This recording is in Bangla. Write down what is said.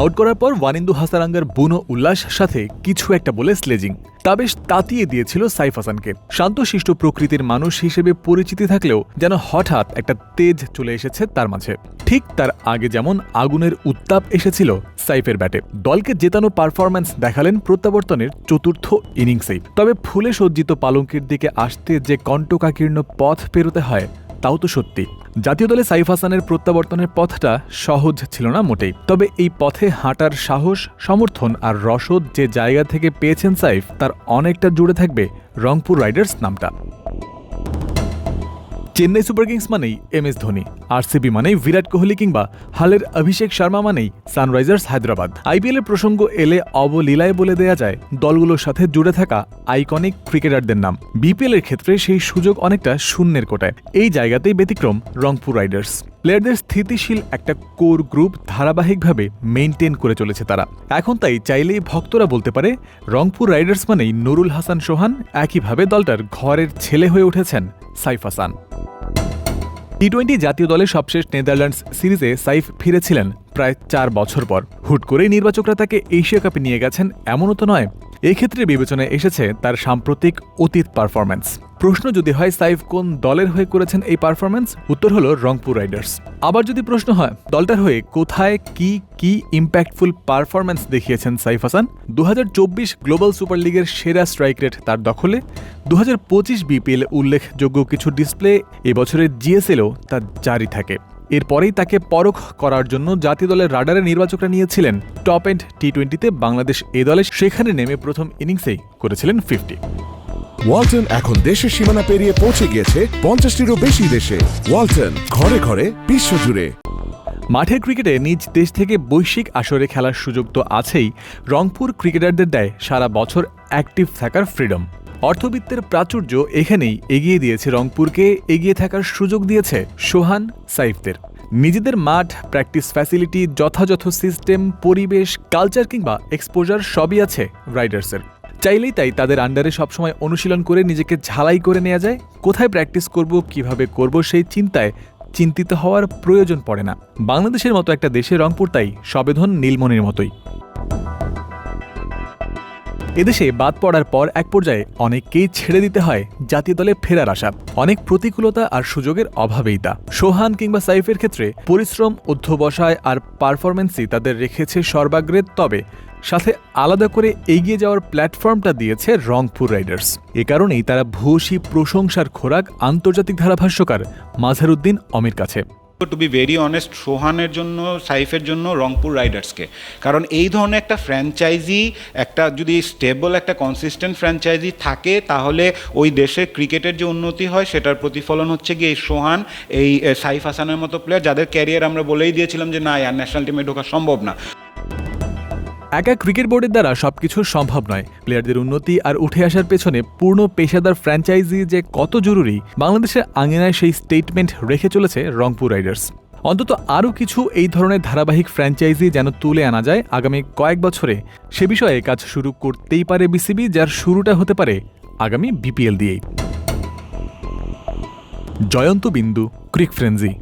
আউট করার পর ওয়ানিন্দু হাসারাঙ্গার বুনো উল্লাস সাথে কিছু একটা বলে স্লেজিং তা বেশ তাতিয়ে দিয়েছিল সাইফ হাসানকে। শান্তশিষ্ট প্রকৃতির মানুষ হিসেবে পরিচিতি থাকলেও যেন হঠাৎ একটা তেজ চলে এসেছে তার মাঝে। ঠিক তার আগে যেমন আগুনের উত্তাপ এসেছিল সাইফের ব্যাটে। দলকে জেতানো পারফরম্যান্স দেখালেন প্রত্যাবর্তনের চতুর্থ ইনিংসেই তবে ফুলে সজ্জিত পালঙ্কের দিকে আসতে যে কণ্টকাকীর্ণ পথ পেরোতে হয় তাও তো সত্যি। জাতীয় দলে সাইফ হাসানের প্রত্যাবর্তনের পথটা সহজ ছিল না মোটেই। তবে এই পথে হাঁটার সাহস, সমর্থন আর রসদ যে জায়গা থেকে পেয়েছেন সাইফ, তার অনেকটা জুড়ে থাকবে রংপুর রাইডার্স নামটা। চেন্নাই সুপার কিংস মানেই এম এস ধোনি, আরসিবি মানেই বিরাট কোহলি কিংবা হালের অভিষেক শর্মা মানেই সানরাইজার্স হায়দ্রাবাদ। আইপিএল এর প্রসঙ্গ এলে অবলীলায় বলে দেয়া যায়, দলগুলোর সাথে জুড়ে থাকা আইকনিক ক্রিকেটারদের নাম। বিপিএল এর ক্ষেত্রে সেই সুযোগ অনেকটা শূন্যের কোটায়। এই জায়গাতেই ব্যতিক্রম রংপুর রাইডার্স। প্লেয়ারদের স্থিতিশীল একটা কোর গ্রুপ ধারাবাহিকভাবে মেনটেন করে চলেছে তারা। এখন তাই চাইলেই ভক্তরা বলতে পারে, রংপুর রাইডার্স মানেই নুরুল হাসান সোহান একইভাবে দলটার ঘরের ছেলে হয়ে উঠেছেন সাইফ হাসান। টি টোয়েন্টি জাতীয় দলের সবশেষ নেদারল্যান্ডস সিরিজে সাইফ ফিরেছিলেন প্রায় চার বছর পর। হুট করেই নির্বাচকরা তাকে এশিয়া কাপে নিয়ে গেছেন, এমনও তো নয়। এক্ষেত্রে বিবেচনায় এসেছে তার সাম্প্রতিক অতীত পারফরম্যান্স প্রশ্ন যদি হয় সাইফ কোন দলের হয়ে করেছেন এই পারফরম্যান্স উত্তর হলো রংপুর রাইডার্স। আবার যদি প্রশ্ন হয়, দলটার হয়ে কোথায় কি কি ইম্প্যাক্টফুল পারফরম্যান্স দেখিয়েছেন সাইফ হাসান? দু হাজার চব্বিশ গ্লোবাল সুপার লিগের সেরা স্ট্রাইক রেট তার দখলে। দু হাজার পঁচিশ বিপিএল উল্লেখযোগ্য কিছু ডিসপ্লে এবছরের জিএসএলও তা জারি থাকে। এরপরেই তাকে পরখ করার জন্য জাতীয় দলের রাডারে নির্বাচকরা নিয়েছিলেন। টপ এন্ড টি টোয়েন্টিতে বাংলাদেশ এ দলে সেখানে নেমে প্রথম ইনিংসেই করেছিলেন ফিফটি ওয়ালটন এখন দেশের সীমানা পেরিয়ে পৌঁছে গিয়েছে পঞ্চাশটিরও বেশি দেশে। ওয়ালটন, ঘরে ঘরে বিশ্বজুড়ে। মাঠের ক্রিকেটে নিজ দেশ থেকে বৈশ্বিক আসরে খেলার সুযোগ তো আছেই। রংপুর ক্রিকেটারদের দেয় সারা বছর অ্যাক্টিভ থাকার ফ্রিডম অর্থবিত্তের প্রাচুর্য এখানেই এগিয়ে দিয়েছে রংপুরকে, এগিয়ে থাকার সুযোগ দিয়েছে সোহান সাইফদের। নিজেদের মাঠ প্র্যাকটিস ফ্যাসিলিটি যথাযথ সিস্টেম পরিবেশ কালচার কিংবা এক্সপোজার সবই আছে রাইডার্সের চাইলেই তাই তাদের আন্ডারে সবসময় অনুশীলন করে নিজেকে ঝালাই করে নেওয়া যায়। কোথায় প্র্যাকটিস করব, কীভাবে করব সেই চিন্তায় চিন্তিত হওয়ার প্রয়োজন পড়ে না। বাংলাদেশের মতো একটা দেশে রংপুর তাই সবেধন নীলমণির মতোই। এদেশে বাদ পড়ার পর এক পর্যায়ে অনেককেই ছেড়ে দিতে হয় জাতীয় দলে ফেরার আশা। অনেক প্রতিকূলতা আর সুযোগের অভাবেই তা। সোহান কিংবা সাইফের ক্ষেত্রে পরিশ্রম, অধ্যবসায় আর পারফরমেন্সই তাদের রেখেছে সর্বাগ্রে, তবে সাথে আলাদা করে এগিয়ে যাওয়ার প্ল্যাটফর্মটা দিয়েছে রংপুর রাইডার্স। এ কারণেই তারা ভূয়সী প্রশংসার খোরাক আন্তর্জাতিক ধারাভাষ্যকার মাঝারুদ্দিন অমির কাছে। টু বি ভেরি অনেস্ট সোহানের জন্য সাইফের জন্য রংপুর রাইডার্সকে কারণ এই ধরনের একটা ফ্র্যাঞ্চাইজি একটা যদি স্টেবল একটা কনসিস্টেন্ট ফ্র্যাঞ্চাইজি থাকে, তাহলে ওই দেশের ক্রিকেটের যে উন্নতি হয়, সেটার প্রতিফলন হচ্ছে গিয়ে এই সোহান এই সাইফ হাসানের মতো প্লেয়ার যাদের ক্যারিয়ার আমরা বলেই দিয়েছিলাম যে, না, আর ন্যাশনাল টিমে ঢোকা সম্ভব না। একা ক্রিকেট বোর্ডের দ্বারা সবকিছু সম্ভব নয়। প্লেয়ারদের উন্নতি আর উঠে আসার পেছনে পূর্ণ পেশাদার ফ্র্যাঞ্চাইজি যে কত জরুরি বাংলাদেশের আঙিনায় সেই স্টেটমেন্ট রেখে চলেছে রংপুর রাইডার্স অন্তত আরও কিছু এই ধরনের ধারাবাহিক ফ্র্যাঞ্চাইজি যেন তুলে আনা যায় আগামী কয়েক বছরে। সে বিষয়ে কাজ শুরু করতেই পারে বিসিবি যার শুরুটা হতে পারে আগামী বিপিএল দিয়েই। জয়ন্ত বিন্দু ক্রিক ফ্রেন্সি